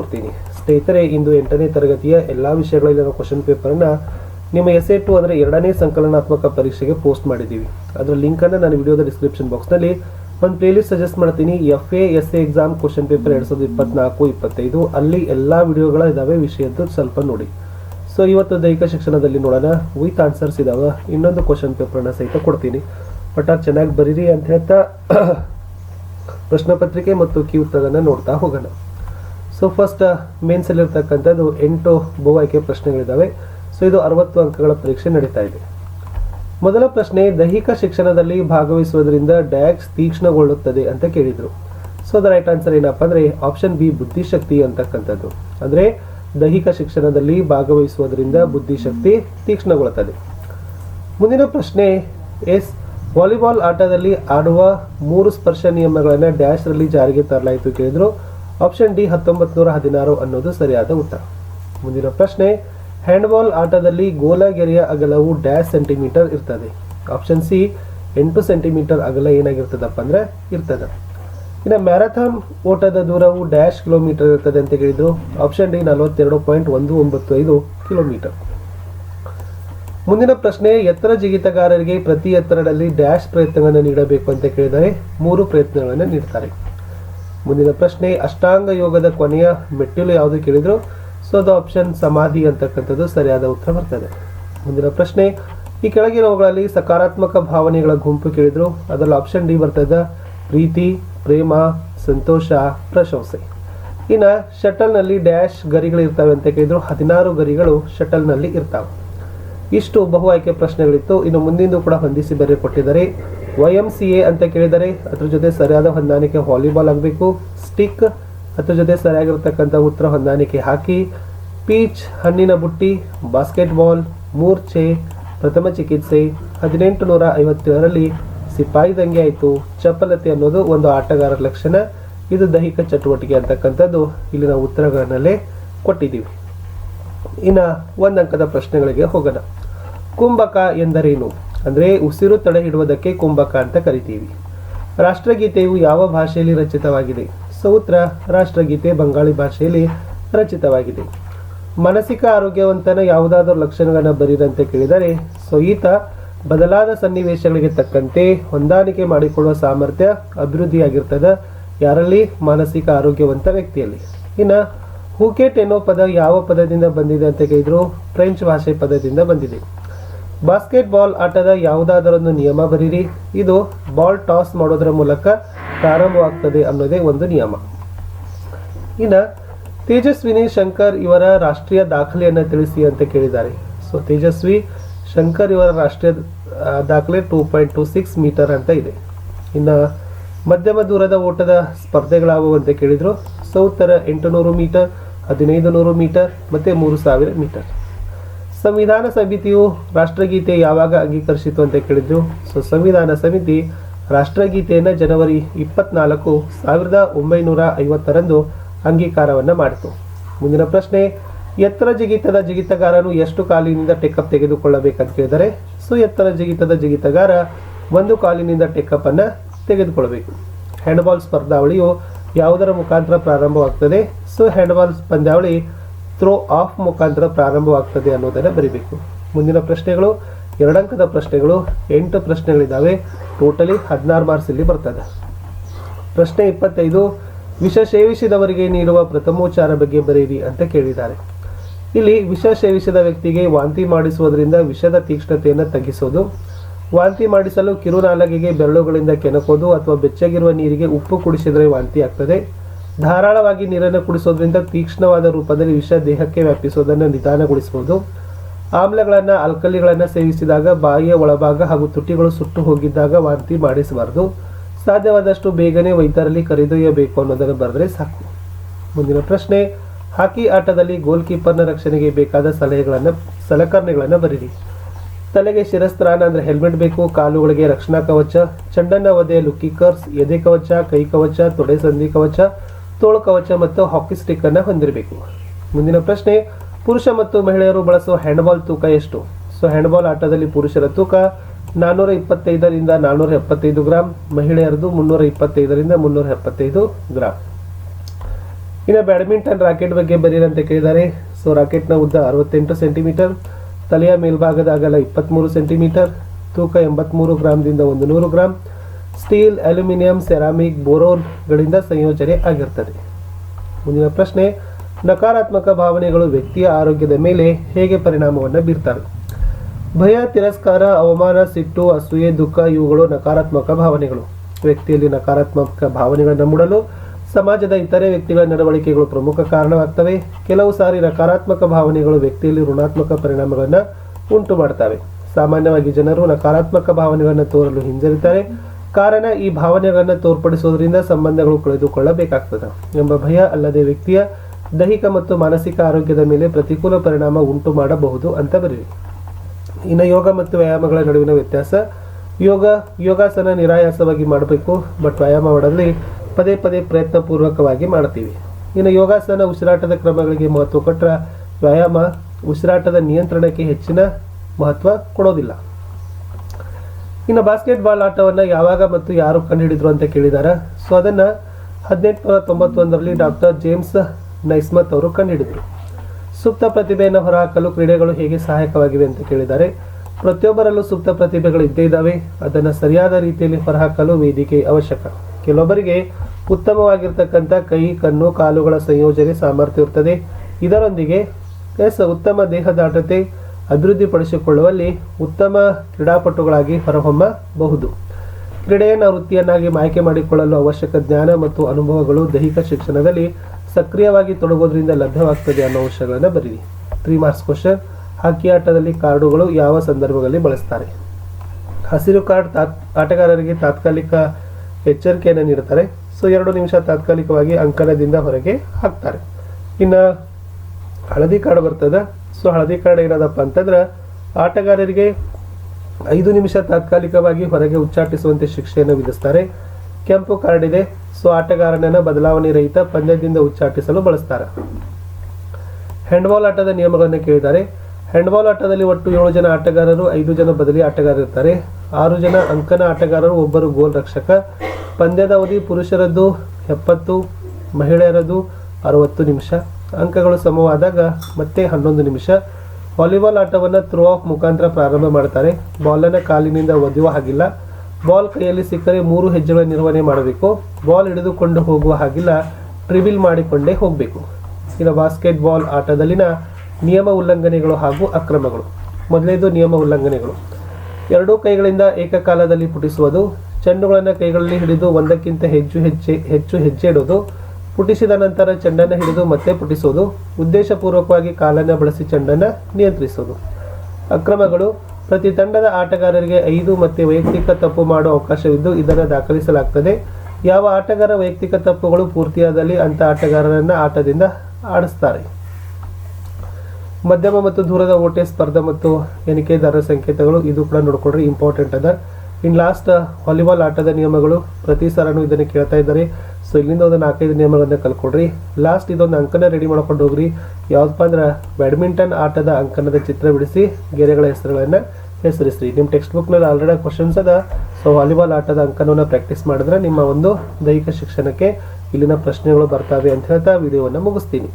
ಕೊಡ್ತೀನಿ. ಸ್ನೇಹಿತರೆ, ಇಂದು ಎಂಟನೇ ತರಗತಿಯ ಎಲ್ಲ ವಿಷಯಗಳಲ್ಲಿನ ಕ್ವಶನ್ ಪೇಪರ್ನ ನಿಮ್ಮ ಎಸ್ ಎ ಟು ಅಂದರೆ ಎರಡನೇ ಸಂಕಲನಾತ್ಮಕ ಪರೀಕ್ಷೆಗೆ ಪೋಸ್ಟ್ ಮಾಡಿದ್ದೀವಿ. ಅದರ ಲಿಂಕನ್ನು ನಾನು ವಿಡಿಯೋದ ಡಿಸ್ಕ್ರಿಪ್ಷನ್ ಬಾಕ್ಸ್ನಲ್ಲಿ ಒಂದು ಪ್ಲೇಲಿಸ್ಟ್ ಸಜೆಸ್ಟ್ ಮಾಡ್ತೀನಿ. F A S A exam question paper ಎರಡು ಸಾವಿರದ ಇಪ್ಪತ್ನಾಲ್ಕು, ಇಪ್ಪತ್ತೈದು. ಅಲ್ಲಿ ಎಲ್ಲ ವಿಡಿಯೋಗಳ ಇದ್ದಾವೆ ವಿಷಯದ್ದು ಸ್ವಲ್ಪ ನೋಡಿ. ಸೊ ಇವತ್ತು ದೈಹಿಕ ಶಿಕ್ಷಣದಲ್ಲಿ ನೋಡೋಣ. ವಿತ್ ಆನ್ಸರ್ಸ್ ಇದಾವೆ. ಇನ್ನೊಂದು ಕ್ವಶನ್ ಪೇಪರ್ನ ಸಹಿತ ಕೊಡ್ತೀನಿ. ಬಟ್ ಅದು ಚೆನ್ನಾಗಿ ಬರೀರಿ ಅಂತ ಹೇಳ್ತಾ ಪ್ರಶ್ನೆ ಪತ್ರಿಕೆ ಮತ್ತು ಕಿ ಉತ್ತರಗಳನ್ನು ನೋಡ್ತಾ ಹೋಗೋಣ. ಸೊ ಫಸ್ಟ್ ಮೇನ್ಸಲ್ಲಿರ್ತಕ್ಕಂಥದ್ದು ಎಂಟು ಬಹು ಆಯ್ಕೆ ಪ್ರಶ್ನೆಗಳಿದ್ದಾವೆ ಸೊ ಇದು ಅರವತ್ತು ಅಂಕಗಳ ಪರೀಕ್ಷೆ ನಡೀತಾ ಇದೆ. ಮೊದಲ ಪ್ರಶ್ನೆ, ದೈಹಿಕ ಶಿಕ್ಷಣದಲ್ಲಿ ಭಾಗವಹಿಸುವುದರಿಂದ ಡ್ಯಾಕ್ಸ್ ತೀಕ್ಷ್ಣಗೊಳ್ಳುತ್ತದೆ ಅಂತ ಕೇಳಿದರು. ಸೊ ದ ರೈಟ್ ಆನ್ಸರ್ ಏನಪ್ಪ ಅಂದರೆ ಆಪ್ಷನ್ ಬಿ ಬುದ್ಧಿಶಕ್ತಿ ಅಂತಕ್ಕಂಥದ್ದು. ಅಂದರೆ, ದೈಹಿಕ ಶಿಕ್ಷಣದಲ್ಲಿ ಭಾಗವಹಿಸುವುದರಿಂದ ಬುದ್ಧಿಶಕ್ತಿ ತೀಕ್ಷ್ಣಗೊಳ್ಳುತ್ತದೆ. ಮುಂದಿನ ಪ್ರಶ್ನೆ, ಎಸ್, ವಾಲಿಬಾಲ್ ಆಟದಲ್ಲಿ ಆಡುವ ಮೂರು ಸ್ಪರ್ಶ ನಿಯಮಗಳನ್ನು ಡ್ಯಾಶ್ರಲ್ಲಿ ಜಾರಿಗೆ ತರಲಾಯಿತು ಕೇಳಿದ್ರು. ಆಪ್ಷನ್ ಡಿ ಹತ್ತೊಂಬತ್ತು ನೂರ ಹದಿನಾರು ಅನ್ನೋದು ಸರಿಯಾದ ಉತ್ತರ. ಮುಂದಿನ ಪ್ರಶ್ನೆ, ಹ್ಯಾಂಡ್ಬಾಲ್ ಆಟದಲ್ಲಿ ಗೋಲಗೆರೆಯ ಅಗಲವು ಡ್ಯಾಶ್ ಸೆಂಟಿಮೀಟರ್ ಇರ್ತದೆ. ಆಪ್ಷನ್ ಸಿ, ಎಂಟು ಸೆಂಟಿಮೀಟರ್ ಅಗಲ ಏನಾಗಿರ್ತದಪ್ಪ ಅಂದ್ರೆ ಇರ್ತದೆ. ಇನ್ನು ಮ್ಯಾರಥಾನ್ ಓಟದ ದೂರವು ಡ್ಯಾಶ್ ಕಿಲೋಮೀಟರ್ ಇರ್ತದೆ ಅಂತ ಹೇಳಿದ್ರು. ಆಪ್ಷನ್ ಡಿ ನಲವತ್ತೆರಡು ಪಾಯಿಂಟ್ ಒಂದು ಒಂಬತ್ತು ಐದು ಕಿಲೋಮೀಟರ್. ಮುಂದಿನ ಪ್ರಶ್ನೆ, ಎತ್ತರ ಜಿಗಿತಗಾರರಿಗೆ ಪ್ರತಿ ಎತ್ತರದಲ್ಲಿ ಡ್ಯಾಶ್ ಪ್ರಯತ್ನಗಳನ್ನು ನೀಡಬೇಕು ಅಂತ ಕೇಳಿದರೆ ಮೂರು ಪ್ರಯತ್ನಗಳನ್ನು ನೀಡ್ತಾರೆ. ಮುಂದಿನ ಪ್ರಶ್ನೆ, ಅಷ್ಟಾಂಗ ಯೋಗದ ಕೊನೆಯ ಮೆಟ್ಟಿಲು ಯಾವುದು ಕೇಳಿದ್ರು? ಸೊ ಅದು ಆಪ್ಷನ್ ಸಮಾಧಿ ಅಂತಕ್ಕಂಥದ್ದು ಸರಿಯಾದ ಉತ್ತರ ಬರ್ತದೆ. ಮುಂದಿನ ಪ್ರಶ್ನೆ, ಈ ಕೆಳಗಿನವುಗಳಲ್ಲಿ ಸಕಾರಾತ್ಮಕ ಭಾವನೆಗಳ ಗುಂಪು ಕೇಳಿದ್ರು? ಅದರಲ್ಲಿ ಆಪ್ಷನ್ ಡಿ ಬರ್ತದೆ. ಪ್ರೀತಿ, ಪ್ರೇಮ, ಸಂತೋಷ, ಪ್ರಶಂಸೆ. ಇನ್ನು, ಶಟಲ್ನಲ್ಲಿ ಡ್ಯಾಶ್ ಗರಿಗಳು ಇರ್ತವೆ ಅಂತ ಕೇಳಿದ್ರು. ಹದಿನಾರು ಗರಿಗಳು ಶಟಲ್ನಲ್ಲಿ ಇರ್ತಾವೆ. ಇಷ್ಟು ಬಹು ಆಯ್ಕೆ ಪ್ರಶ್ನೆಗಳಿತ್ತು. ಇನ್ನು ಮುಂದಿಂದು ಕೂಡ ಹೊಂದಿಸಿ ಬೇರೆ ಕೊಟ್ಟಿದ್ದಾರೆ. ವೈ ಎಂ ಸಿ ಎ ಅಂತ ಕೇಳಿದರೆ ಅದ್ರ ಜೊತೆ ಸರಿಯಾದ ಹೊಂದಾಣಿಕೆ ವಾಲಿಬಾಲ್ ಆಗಬೇಕು. ಸ್ಟಿಕ್ ಅದ್ರ ಜೊತೆ ಸರಿಯಾಗಿರ್ತಕ್ಕಂಥ ಉತ್ತರ ಹೊಂದಾಣಿಕೆ ಹಾಕಿ. ಪೀಚ್ ಹಣ್ಣಿನ ಬುಟ್ಟಿ ಬಾಸ್ಕೆಟ್ಬಾಲ್ ಮೂರ್ಛೆ, ಪ್ರಥಮ ಚಿಕಿತ್ಸೆ ಹದಿನೆಂಟು ನೂರ ಐವತ್ತೇಳರಲ್ಲಿ ಸಿಪಾಯಿ ದಂಗೆ ಆಯಿತು. ಚಪಲತೆ ಅನ್ನೋದು ಒಂದು ಆಟಗಾರರ ಲಕ್ಷಣ. ಇದು ದೈಹಿಕ ಚಟುವಟಿಕೆ ಅಂತಕ್ಕಂಥದ್ದು. ಇಲ್ಲಿನ ಉತ್ತರಗಳನ್ನಲ್ಲೇ ಕೊಟ್ಟಿದ್ದೀವಿ. ಇನ್ನು ಒಂದಂಕದ ಪ್ರಶ್ನೆಗಳಿಗೆ ಹೋಗೋಣ. ಕುಂಭಕ ಎಂದರೇನು? ಅಂದರೆ ಉಸಿರು ತಡೆ ಹಿಡುವುದಕ್ಕೆ ಕುಂಭಕ ಅಂತ ಕರಿತೀವಿ. ರಾಷ್ಟ್ರಗೀತೆಯು ಯಾವ ಭಾಷೆಯಲ್ಲಿ ರಚಿತವಾಗಿದೆ? ಸೌತ್ರ, ರಾಷ್ಟ್ರಗೀತೆ, ಬಂಗಾಳಿ ಭಾಷೆಯಲ್ಲಿ ರಚಿತವಾಗಿದೆ. ಮಾನಸಿಕ ಆರೋಗ್ಯವಂತನ ಯಾವುದಾದರೂ ಲಕ್ಷಣಗಳನ್ನು ಬರೀರಂತೆ ಕೇಳಿದರೆ ಸೊ ಬದಲಾದ ಸನ್ನಿವೇಶಗಳಿಗೆ ತಕ್ಕಂತೆ ಹೊಂದಾಣಿಕೆ ಮಾಡಿಕೊಳ್ಳುವ ಸಾಮರ್ಥ್ಯ ಅಭಿವೃದ್ಧಿಯಾಗಿರ್ತದೆ ಯಾರಲ್ಲಿ? ಮಾನಸಿಕ ಆರೋಗ್ಯವಂತ ವ್ಯಕ್ತಿಯಲ್ಲಿ. ಇನ್ನು, ಹೂಕೆಟ್ ಎನ್ನೋ ಪದ ಯಾವ ಪದದಿಂದ ಬಂದಿದೆ ಅಂತ ಕೇಳಿದ್ರು? ಫ್ರೆಂಚ್ ಭಾಷೆ ಪದದಿಂದ ಬಂದಿದೆ. ಬಾಸ್ಕೆಟ್ ಬಾಲ್ ಆಟದ ಯಾವುದಾದರೊಂದು ನಿಯಮ ಬರೀರಿ. ಇದು ಬಾಲ್ ಟಾಸ್ ಮಾಡೋದರ ಮೂಲಕ ಪ್ರಾರಂಭವಾಗ್ತದೆ ಅನ್ನೋದೇ ಒಂದು ನಿಯಮ. ಇನ್ನು ತೇಜಸ್ವಿನಿ ಶಂಕರ್ ಇವರ ರಾಷ್ಟ್ರೀಯ ದಾಖಲೆಯನ್ನು ತಿಳಿಸಿ ಅಂತ ಕೇಳಿದ್ದಾರೆ. ಸೊ ತೇಜಸ್ವಿ ಶಂಕರ್ ಇವರ ರಾಷ್ಟ್ರೀಯ ದಾಖಲೆ two point two six metre ಅಂತ ಇದೆ. ಇನ್ನು ಮಧ್ಯಮ ದೂರದ ಓಟದ ಸ್ಪರ್ಧೆಗಳಾಗುವಂತೆ ಅಂತ ಕೇಳಿದ್ರು. ಸೊ ಉತ್ತರ ಎಂಟುನೂರು ಮೀಟರ್, ಹದಿನೈದು ನೂರು ಮೀಟರ್, ಮತ್ತು ಮೂರು ಸಾವಿರ ಮೀಟರ್. ಸಂವಿಧಾನ ಸಮಿತಿಯು ರಾಷ್ಟ್ರಗೀತೆ ಯಾವಾಗ ಅಂಗೀಕರಿಸಿತು ಅಂತ ಕೇಳಿದ್ರು. ಸೊ, ಸಂವಿಧಾನ ಸಮಿತಿ ರಾಷ್ಟ್ರಗೀತೆಯನ್ನು ಜನವರಿ ಇಪ್ಪತ್ನಾಲ್ಕು ಸಾವಿರದ ಒಂಬೈನೂರ ಐವತ್ತರಂದು ಅಂಗೀಕಾರವನ್ನು ಮಾಡಿತು. ಮುಂದಿನ ಪ್ರಶ್ನೆ, ಎತ್ತರ ಜಿಗಿತದ ಜಿಗಿತಗಾರನು ಎಷ್ಟು ಕಾಲಿನಿಂದ ಟೆಕಪ್ ತೆಗೆದುಕೊಳ್ಳಬೇಕಂತ ಕೇಳಿದರೆ, ಸೊ, ಎತ್ತರ ಜಿಗಿತದ ಜಿಗಿತಗಾರ ಒಂದು ಕಾಲಿನಿಂದ ಟೆಕ್ಕಪ್ಪನ್ನು ತೆಗೆದುಕೊಳ್ಳಬೇಕು. ಹ್ಯಾಂಡ್ಬಾಲ್ ಸ್ಪರ್ಧಾವಳಿಯು ಯಾವುದರ ಮುಖಾಂತರ ಪ್ರಾರಂಭವಾಗ್ತದೆ? ಸೊ, ಹ್ಯಾಂಡ್ಬಾಲ್ ಪಂದ್ಯಾವಳಿ ಥ್ರೋ ಆಫ್ ಮುಖಾಂತರ ಪ್ರಾರಂಭವಾಗ್ತದೆ ಅನ್ನೋದನ್ನು ಬರಿಬೇಕು. ಮುಂದಿನ ಪ್ರಶ್ನೆಗಳು, ಎರಡಂಕದ ಪ್ರಶ್ನೆಗಳು, ಎಂಟು ಪ್ರಶ್ನೆಗಳಿದ್ದಾವೆ. ಟೋಟಲಿ ಹದಿನಾರು ಮಾರ್ಕ್ಸ್ ಇಲ್ಲಿ ಬರ್ತದೆ. ಪ್ರಶ್ನೆ ಇಪ್ಪತ್ತೈದು, ವಿಷ ಸೇವಿಸಿದವರಿಗೆ ನೀಡುವ ಪ್ರಥಮೋಚಾರ ಬಗ್ಗೆ ಬರೆಯಿರಿ ಅಂತ ಕೇಳಿದ್ದಾರೆ. ಇಲ್ಲಿ ವಿಷ ಸೇವಿಸಿದ ವ್ಯಕ್ತಿಗೆ ವಾಂತಿ ಮಾಡಿಸುವುದರಿಂದ ವಿಷದ ತೀಕ್ಷ್ಣತೆಯನ್ನು ತಗ್ಗಿಸೋದು, ವಾಂತಿ ಮಾಡಿಸಲು ಕಿರುನಾಲಗೆಗೆ ಬೆರಳುಗಳಿಂದ ಕೆಣಕೋದು ಅಥವಾ ಬೆಚ್ಚಗಿರುವ ನೀರಿಗೆ ಉಪ್ಪು ಕುಡಿಸಿದರೆ ವಾಂತಿ ಆಗ್ತದೆ ಧಾರಾಳವಾಗಿ ನೀರನ್ನು ಕುಡಿಸೋದ್ರಿಂದ ತೀಕ್ಷ್ಣವಾದ ರೂಪದಲ್ಲಿ ವಿಷ ದೇಹಕ್ಕೆ ವ್ಯಾಪಿಸೋದನ್ನು ನಿಧಾನಗೊಳಿಸಬಹುದು ಆಮ್ಲಗಳನ್ನು ಆಲ್ಕಲಿಗಳನ್ನು ಸೇವಿಸಿದಾಗ ಬಾಯಿಯ ಒಳಭಾಗ ಹಾಗೂ ತುಟಿಗಳು ಸುಟ್ಟು ಹೋಗಿದ್ದಾಗ ವಾಂತಿ ಮಾಡಿಸಬಾರದು. ಸಾಧ್ಯವಾದಷ್ಟು ಬೇಗನೆ ವೈದ್ಯರಲ್ಲಿ ಕರೆದೊಯ್ಯಬೇಕು ಅನ್ನೋದನ್ನು ಬರೆದರೆ ಸಾಕು. ಮುಂದಿನ ಪ್ರಶ್ನೆ, ಹಾಕಿ ಆಟದಲ್ಲಿ ಗೋಲ್ ಕೀಪರ್ನ ರಕ್ಷಣೆಗೆ ಬೇಕಾದ ಸಲಹೆಗಳನ್ನು, ಸಲಕರಣೆಗಳನ್ನು ಬರೀರಿ. ತಲೆಗೆ ಶಿರಸ್ತ್ರಾನ ಅಂದರೆ ಹೆಲ್ಮೆಟ್ ಬೇಕು, ಕಾಲುಗಳಿಗೆ ರಕ್ಷಣಾ ಕವಚ ಚಂಡನ್ನ ಒದೆಯ ಲುಕ್ಕಿ ಕರ್ಸ್, ಎದೆ ಕವಚ, ಕೈ ಕವಚ, ತೊಡೆ ಸಂಧಿ ಕವಚ ತೋಳು ಕವಚ ಮತ್ತು ಹಾಕಿ ಸ್ಟಿಕ್ ಅನ್ನು ಹೊಂದಿರಬೇಕು. ಮುಂದಿನ ಪ್ರಶ್ನೆ, ಪುರುಷ ಮತ್ತು ಮಹಿಳೆಯರು ಬಳಸುವ ಹ್ಯಾಂಡ್ಬಾಲ್ ತೂಕ ಎಷ್ಟು? ಸೊ ಹ್ಯಾಂಡ್ಬಾಲ್ ಆಟದಲ್ಲಿ ಪುರುಷರ ತೂಕ ನಾನ್ನೂರ ಇಪ್ಪತ್ತೈದರಿಂದ ನಾನ್ನೂರ ಎಪ್ಪತ್ತೈದು ಗ್ರಾಮ್ ಮಹಿಳೆಯರದು ಮುನ್ನೂರ ಇಪ್ಪತ್ತೈದರಿಂದ ಮುನ್ನೂರ ಎಪ್ಪತ್ತೈದು ಗ್ರಾಮ್ ಇನ್ನು ಬ್ಯಾಡ್ಮಿಂಟನ್ ರಾಕೆಟ್ ಬಗ್ಗೆ ಬರೀರಂತೆ ಕೇಳಿದ್ದಾರೆ. ಸೊ ರಾಕೆಟ್ನ ಉದ್ದ ಅರವತ್ತೆಂಟು ಸೆಂಟಿಮೀಟರ್, ತಲೆಯ ಮೇಲ್ಭಾಗದ ಅಗಲ ಇಪ್ಪತ್ತ್ಮೂರು ಸೆಂಟಿಮೀಟರ್, ತೂಕ ಎಂಬತ್ತ್ಮೂರು ಗ್ರಾಮ್ದಿಂದ ಒಂದು ನೂರು ಗ್ರಾಮ್ ಸ್ಟೀಲ್, ಅಲ್ಯೂಮಿನಿಯಂ, ಸೆರಾಮಿಕ್, ಬೋರೋನ್ಗಳಿಂದ ಸಂಯೋಜನೆ ಆಗಿರ್ತದೆ. ಮುಂದಿನ ಪ್ರಶ್ನೆ, ನಕಾರಾತ್ಮಕ ಭಾವನೆಗಳು ವ್ಯಕ್ತಿಯ ಆರೋಗ್ಯದ ಮೇಲೆ ಹೇಗೆ ಪರಿಣಾಮವನ್ನು ಬೀರ್ತವೆ? ಭಯ, ತಿರಸ್ಕಾರ, ಅವಮಾನ, ಸಿಟ್ಟು, ಅಸೂಯೆ, ದುಃಖ, ಇವುಗಳು ನಕಾರಾತ್ಮಕ ಭಾವನೆಗಳು. ವ್ಯಕ್ತಿಯಲ್ಲಿ ನಕಾರಾತ್ಮಕ ಭಾವನೆಗಳನ್ನು ಮೂಡಲು ಸಮಾಜದ ಇತರೆ ವ್ಯಕ್ತಿಗಳ ನಡವಳಿಕೆಗಳು ಪ್ರಮುಖ ಕಾರಣವಾಗ್ತವೆ. ಕೆಲವು ಸಾರಿ ನಕಾರಾತ್ಮಕ ಭಾವನೆಗಳು ವ್ಯಕ್ತಿಯಲ್ಲಿ ಋಣಾತ್ಮಕ ಪರಿಣಾಮಗಳನ್ನು ಉಂಟು ಮಾಡ್ತವೆ ಸಾಮಾನ್ಯವಾಗಿ ಜನರು ನಕಾರಾತ್ಮಕ ಭಾವನೆಗಳನ್ನು ತೋರಲು ಹಿಂಜರಿತಾರೆ. ಕಾರಣ ಈ ಭಾವನೆಗಳನ್ನು ತೋರ್ಪಡಿಸುವುದರಿಂದ ಸಂಬಂಧಗಳು ಕಳೆದುಕೊಳ್ಳಬೇಕಾಗ್ತದೆ ಎಂಬ ಭಯ ಅಲ್ಲದೆ ವ್ಯಕ್ತಿಯ ದೈಹಿಕ ಮತ್ತು ಮಾನಸಿಕ ಆರೋಗ್ಯದ ಮೇಲೆ ಪ್ರತಿಕೂಲ ಪರಿಣಾಮ ಉಂಟು ಮಾಡಬಹುದು ಅಂತ ಬರೀರಿ ಇನ್ನು ಯೋಗ ಮತ್ತು ವ್ಯಾಯಾಮಗಳ ನಡುವಿನ ವ್ಯತ್ಯಾಸ, ಯೋಗ, ಯೋಗಾಸನ ನಿರಾಯಾಸವಾಗಿ ಮಾಡಬೇಕು, ಬಟ್ ವ್ಯಾಯಾಮ ಮಾಡೋದ್ರಲ್ಲಿ ಪದೇ ಪದೇ ಪ್ರಯತ್ನಪೂರ್ವಕವಾಗಿ ಮಾಡ್ತೀವಿ. ಇನ್ನು ಯೋಗಾಸನ ಉಸಿರಾಟದ ಕ್ರಮಗಳಿಗೆ ಮಹತ್ವ ಕೊಟ್ಟರೆ ವ್ಯಾಯಾಮ ಉಸಿರಾಟದ ನಿಯಂತ್ರಣಕ್ಕೆ ಹೆಚ್ಚಿನ ಮಹತ್ವ ಕೊಡೋದಿಲ್ಲ. ಇನ್ನು ಬಾಸ್ಕೆಟ್ಬಾಲ್ ಆಟವನ್ನು ಯಾವಾಗ ಮತ್ತು ಯಾರು ಕಂಡುಹಿಡಿದ್ರು ಅಂತ ಕೇಳಿದ್ದಾರೆ ಸೊ ಅದನ್ನು ಹದಿನೆಂಟುನೂರ ತೊಂಬತ್ತೊಂದರಲ್ಲಿ ಡಾಕ್ಟರ್ ಜೇಮ್ಸ್ ನೈಸ್ಮತ್ ಅವರು ಕಂಡುಹಿಡಿದರು. ಸುಪ್ತ ಪ್ರತಿಭೆಯನ್ನು ಹೊರಹಾಕಲು ಕ್ರೀಡೆಗಳು ಹೇಗೆ ಸಹಾಯಕವಾಗಿವೆ ಅಂತ ಕೇಳಿದ್ದಾರೆ ಪ್ರತಿಯೊಬ್ಬರಲ್ಲೂ ಸುಪ್ತ ಪ್ರತಿಭೆಗಳು ಇದ್ದೇ ಇದ್ದಾವೆ. ಅದನ್ನು ಸರಿಯಾದ ರೀತಿಯಲ್ಲಿ ಹೊರಹಾಕಲು ವೇದಿಕೆ ಅವಶ್ಯಕ. ಕೆಲವೊಬ್ಬರಿಗೆ ಉತ್ತಮವಾಗಿರ್ತಕ್ಕಂಥ ಕೈ, ಕಣ್ಣು, ಕಾಲುಗಳ ಸಂಯೋಜನೆ ಸಾಮರ್ಥ್ಯ ಇರ್ತದೆ. ಇದರೊಂದಿಗೆ, ಎಸ್, ಉತ್ತಮ ದೇಹದಾಟತೆ ಅಭಿವೃದ್ಧಿಪಡಿಸಿಕೊಳ್ಳುವಲ್ಲಿ ಉತ್ತಮ ಕ್ರೀಡಾಪಟುಗಳಾಗಿ ಹೊರಹೊಮ್ಮಬಹುದು. ಕ್ರೀಡೆಯನ್ನು ವೃತ್ತಿಯನ್ನಾಗಿ ಆಯ್ಕೆ ಮಾಡಿಕೊಳ್ಳಲು ಅವಶ್ಯಕ ಜ್ಞಾನ ಮತ್ತು ಅನುಭವಗಳು ದೈಹಿಕ ಶಿಕ್ಷಣದಲ್ಲಿ ಸಕ್ರಿಯವಾಗಿ ತೊಡಗೋದ್ರಿಂದ ಲಭ್ಯವಾಗ್ತದೆ ಅನ್ನೋ ಅಂಶಗಳನ್ನು ಬರೀರಿ. ತ್ರೀ ಮಾರ್ಕ್ಸ್ ಕ್ವಶನ್ ಹಾಕಿ ಆಟದಲ್ಲಿ ಕಾರ್ಡುಗಳು ಯಾವ ಸಂದರ್ಭಗಳಲ್ಲಿ ಬಳಸ್ತಾರೆ? ಹಸಿರು ಕಾರ್ಡ್ ತಾತ್, ಆಟಗಾರರಿಗೆ ತಾತ್ಕಾಲಿಕ ಎಚ್ಚರಿಕೆಯನ್ನು ನೀಡುತ್ತಾರೆ. ಸೊ, ಎರಡು ನಿಮಿಷ ತಾತ್ಕಾಲಿಕವಾಗಿ ಅಂಕಣದಿಂದ ಹೊರಗೆ ಹಾಕ್ತಾರೆ. ಇನ್ನು ಹಳದಿ ಕಾರ್ಡ್ ಬರ್ತದೆ? ಸೊ ಹಳದಿ ಕಾರ್ಡ್ ಏನದಪ್ಪ ಅಂತಂದ್ರೆ ಆಟಗಾರರಿಗೆ ಐದು ನಿಮಿಷ ತಾತ್ಕಾಲಿಕವಾಗಿ ಹೊರಗೆ ಉಚ್ಚಾಟಿಸುವಂತೆ ಶಿಕ್ಷೆಯನ್ನು ವಿಧಿಸ್ತಾರೆ. ಕೆಂಪು ಕಾರ್ಡ್ ಇದೆ. ಸೊ ಆಟಗಾರನನ್ನ ಬದಲಾವಣೆ ರಹಿತ ಪಂದ್ಯದಿಂದ ಉಚ್ಚಾಟಿಸಲು ಬಳಸ್ತಾರೆ. ಹ್ಯಾಂಡ್ಬಾಲ್ ಆಟದ ನಿಯಮಗಳನ್ನು ಕೇಳಿದ್ದಾರೆ. ಹ್ಯಾಂಡ್ಬಾಲ್ ಆಟದಲ್ಲಿ ಒಟ್ಟು ಏಳು ಜನ ಆಟಗಾರರು, ಐದು ಜನ ಬದಲಿ ಆಟಗಾರರು ಇರ್ತಾರೆ. ಆರು ಜನ ಅಂಕನ ಆಟಗಾರರು, ಒಬ್ಬರು ಗೋಲ್ ರಕ್ಷಕ. ಪಂದ್ಯದ ಅವಧಿ ಪುರುಷರದ್ದು ಎಪ್ಪತ್ತು, ಮಹಿಳೆಯರದ್ದು ಅರವತ್ತು ನಿಮಿಷ. ಅಂಕಗಳು ಸಮವಾದಾಗ ಮತ್ತೆ ಹನ್ನೊಂದು ನಿಮಿಷ. ವಾಲಿಬಾಲ್ ಆಟವನ್ನು ಥ್ರೋ ಆಫ್ ಮುಖಾಂತರ ಪ್ರಾರಂಭ ಮಾಡ್ತಾರೆ. ಬಾಲನ್ನು ಕಾಲಿನಿಂದ ಒದೆಯುವ ಹಾಗಿಲ್ಲ. ಬಾಲ್ ಕೈಯಲ್ಲಿ ಸಿಕ್ಕರೆ ಮೂರು ಹೆಜ್ಜೆಗಳ ನಿರ್ವಹಣೆ ಮಾಡಬೇಕು. ಬಾಲ್ ಹಿಡಿದುಕೊಂಡು ಹೋಗುವ ಹಾಗಿಲ್ಲ. ಟ್ರಿಬಿಲ್ ಮಾಡಿಕೊಂಡೇ ಹೋಗಬೇಕು. ಇನ್ನು ಬಾಸ್ಕೆಟ್ ಬಾಲ್ ಆಟದಲ್ಲಿನ ನಿಯಮ ಉಲ್ಲಂಘನೆಗಳು ಹಾಗೂ ಅಕ್ರಮಗಳು. ಮೊದಲೇದು ನಿಯಮ ಉಲ್ಲಂಘನೆಗಳು. ಎರಡೂ ಕೈಗಳಿಂದ ಏಕಕಾಲದಲ್ಲಿ ಪುಟಿಸುವುದು. ಚೆಂಡುಗಳನ್ನು ಕೈಗಳಲ್ಲಿ ಹಿಡಿದು ಒಂದಕ್ಕಿಂತ ಹೆಚ್ಚು ಹೆಜ್ಜೆ ಹೆಚ್ಚು ಹೆಜ್ಜೆ ಇಡೋದು. ಪುಟಿಸಿದ ನಂತರ ಚೆಂಡನ್ನು ಹಿಡಿದು ಮತ್ತೆ ಪುಟಿಸೋದು, ಉದ್ದೇಶಪೂರ್ವಕವಾಗಿ ಕಾಲನ್ನು ಬಳಸಿ ಚೆಂಡನ್ನು ನಿಯಂತ್ರಿಸೋದು. ಅಕ್ರಮಗಳು, ಪ್ರತಿ ತಂಡದ ಆಟಗಾರರಿಗೆ ಐದು ಮತ್ತೆ ವೈಯಕ್ತಿಕ ತಪ್ಪು ಮಾಡುವ ಅವಕಾಶವಿದ್ದು ಇದನ್ನು ದಾಖಲಿಸಲಾಗ್ತದೆ. ಯಾವ ಆಟಗಾರ ವೈಯಕ್ತಿಕ ತಪ್ಪುಗಳು ಪೂರ್ತಿಯಾದಲ್ಲಿ ಅಂತ ಆಟಗಾರರನ್ನು ಆಟದಿಂದ ಆಡಿಸ್ತಾರೆ. ಮಧ್ಯಮ ಮತ್ತು ದೂರದ ಓಟೆ, ಸ್ಪರ್ಧೆ ಮತ್ತು ಎಣಿಕೆದಾರರ ಸಂಕೇತಗಳು ಇದು ಕೂಡ ನೋಡ್ಕೊಂಡ್ರೆ ಇಂಪಾರ್ಟೆಂಟ್ ಅದ. ಇನ್ ಲಾಸ್ಟ್ ವಾಲಿಬಾಲ್ ಆಟದ ನಿಯಮಗಳು ಪ್ರತಿ ಸರನು ಇದನ್ನು ಕೇಳ್ತಾ ಇದ್ದಾರೆ. ಸೊ ಇಲ್ಲಿಂದ ಒಂದು ನಾಲ್ಕೈದು ನಿಯಮಗಳನ್ನ ಕಲ್ಕೊಡ್ರಿ ಲಾಸ್ಟ್ ಇದೊಂದು ಅಂಕನ ರೆಡಿ ಮಾಡ್ಕೊಂಡು ಹೋಗ್ರಿ. ಯಾವ್ದಪ್ಪ ಅಂದ್ರೆ ಬ್ಯಾಡ್ಮಿಂಟನ್ ಆಟದ ಅಂಕನದ ಚಿತ್ರ ಬಿಡಿಸಿ ಗೆರೆಗಳ ಹೆಸರುಗಳನ್ನು ಹೆಸರಿಸ್ರಿ. ನಿಮ್ಮ ಟೆಕ್ಸ್ಟ್ ಬುಕ್ನಲ್ಲಿ ಆಲ್ರೆಡಿ ಕ್ವಶನ್ಸ್ ಅದ. ಸೊ ವಾಲಿಬಾಲ್ ಆಟದ ಅಂಕನವನ್ನು ಪ್ರಾಕ್ಟೀಸ್ ಮಾಡಿದ್ರೆ ನಿಮ್ಮ ಒಂದು ದೈಹಿಕ ಶಿಕ್ಷಣಕ್ಕೆ ಇಲ್ಲಿನ ಪ್ರಶ್ನೆಗಳು ಬರ್ತಾವೆ ಅಂತ ಹೇಳ್ತಾ ವಿಡಿಯೋವನ್ನು ಮುಗಿಸ್ತೀನಿ.